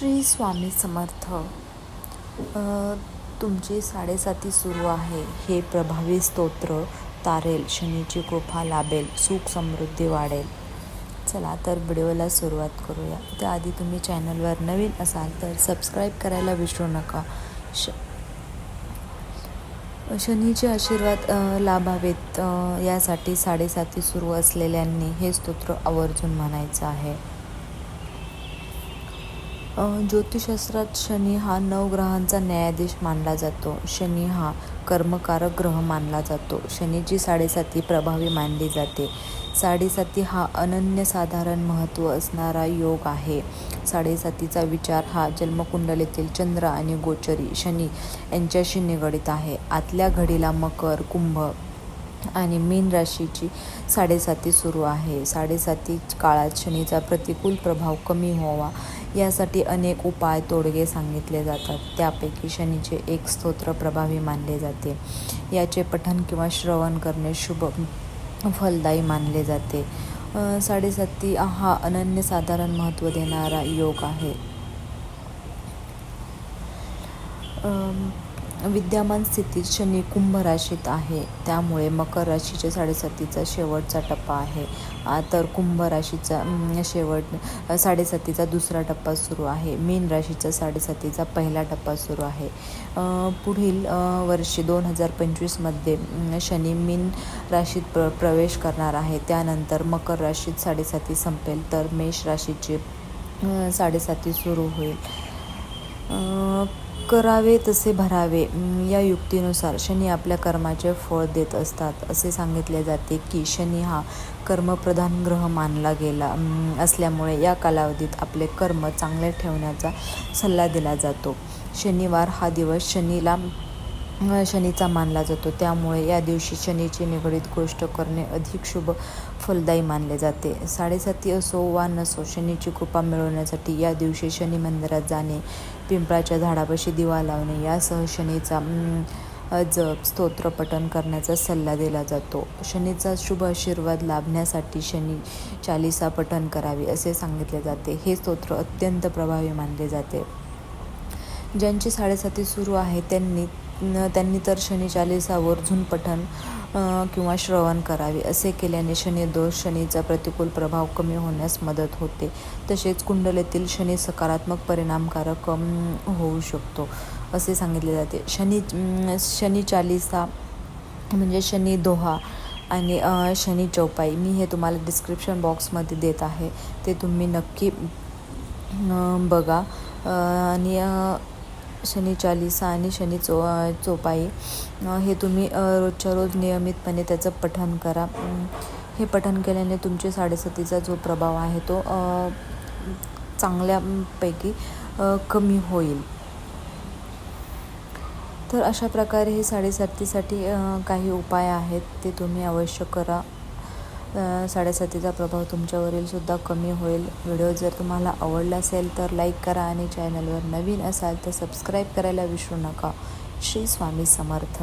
श्री स्वामी समर्थ तुमची साडेसाती सुरू आहे. हे प्रभावी स्तोत्र तारेल शनीची कृपा लाभेल सुख समृद्धी वाढेल. चला तर व्हिडिओला सुरुवात करूया. त्याआधी तुम्ही चॅनलवर नवीन असाल तर सबस्क्राईब करायला विसरू नका. श शनीचे आशीर्वाद लाभावेत यासाठी साडेसाती सुरू असलेल्यांनी हे स्तोत्र आवर्जून म्हणायचं आहे. ज्योतिषशास्त्रात शनी हा नवग्रहांचा न्यायाधीश मानला जातो. शनी हा कर्मकारक ग्रह मानला जातो. शनीची साडेसाती प्रभावी मानली जाते. साडेसाती हा अनन्यसाधारण महत्त्व असणारा योग आहे. साडेसातीचा विचार हा जन्मकुंडलीतील चंद्र आणि गोचरी शनी यांच्याशी निगडित आहे. आतल्या घडीला मकर कुंभ आणि मीन राशीची साडेसाती सुरू आहे. साडेसाती काळात शनीचा प्रतिकूल प्रभाव कमी व्हावा यासाठी अनेक उपाय तोडगे सांगितले जातात. त्यापैकी शनीचे एक स्तोत्र प्रभावी मानले जाते. याचे पठन किंवा श्रवण करणे शुभ फलदायी मानले जाते. साडेसाती हा अनन्यसाधारण महत्त्व देणारा योग आहे. विद्यमान स्थितीत शनी कुंभ राशीत आहे. त्यामुळे मकर राशीच्या साडेसातीचा शेवटचा टप्पा आहे. तर कुंभ राशीचा शेवट साडेसातीचा दुसरा टप्पा सुरू आहे. मीन राशीचा साडेसातीचा पहिला टप्पा सुरू आहे. पुढील वर्षी दोन हजार पंचवीसमध्ये शनी मीन राशीत प्र प्रवेश करणार आहे. त्यानंतर मकर राशीत साडेसाती संपेल तर मेष राशीचे साडेसाती सुरू होईल. करावे तसे भरावे या युक्तीनुसार शनी आपल्या कर्माचे फळ देत असतात. असे सांगितले जाते की शनी हा कर्मप्रधान ग्रह मानला गेला असल्यामुळे या कालावधीत आपले कर्म चांगले ठेवण्याचा सल्ला दिला जातो. शनिवार हा दिवस शनीला शनीचा मानला जातो. त्यामुळे या दिवशी शनीची निगडीत गोष्ट करणे अधिक शुभ फलदायी मानले जाते. साडेसाती असो वा नसो शनीची कृपा मिळवण्यासाठी या दिवशी शनी मंदिरात जाणे पिंपळाच्या झाडापाशी दिवा लावणे यासह शनीचा जप स्तोत्र पठण करण्याचा सल्ला दिला जातो. शनीचा शुभ आशीर्वाद लाभण्यासाठी शनी चालिसा पठण करावे असे सांगितले जाते. हे स्तोत्र अत्यंत प्रभावी मानले जाते. ज्यांची साडेसाती सुरू आहे त्यांनी त्यांनी तर शनी चालिसा वर्जून पठण किंवा श्रवण करावे असे केल्याने शनिदोष शनीचा प्रतिकूल प्रभाव कमी होण्यास मदत होते. तसेच कुंडलीतील शनी सकारात्मक परिणामकारक होऊ शकतो असे सांगितले जाते. शनी शनी चालिसा म्हणजे शनी दोहा आणि शनी चौपाई मी हे तुम्हाला डिस्क्रिप्शन बॉक्समध्ये देत आहे. ते तुम्ही नक्की बघा. आणि शनी चालिसा आणि शनी चो चोपाई. हे तुम्ही रोजच्या रोज नियमितपणे त्याचं पठण करा. हे पठण केल्याने तुमचे साडेसातीचा जो प्रभाव आहे तो चांगल्यापैकी कमी होईल. तर अशा प्रकारे हे साडेसातीसाठी काही उपाय आहेत ते तुम्ही अवश्य करा. साडेसातीचा प्रभाव तुमच्यावरील सुद्धा कमी होईल. व्हिडिओ जर तुम्हाला आवडला असेल तर लाईक करा आणि चॅनलवर नवीन असाल तर सबस्क्राईब करायला विसरू नका. श्री स्वामी समर्थ.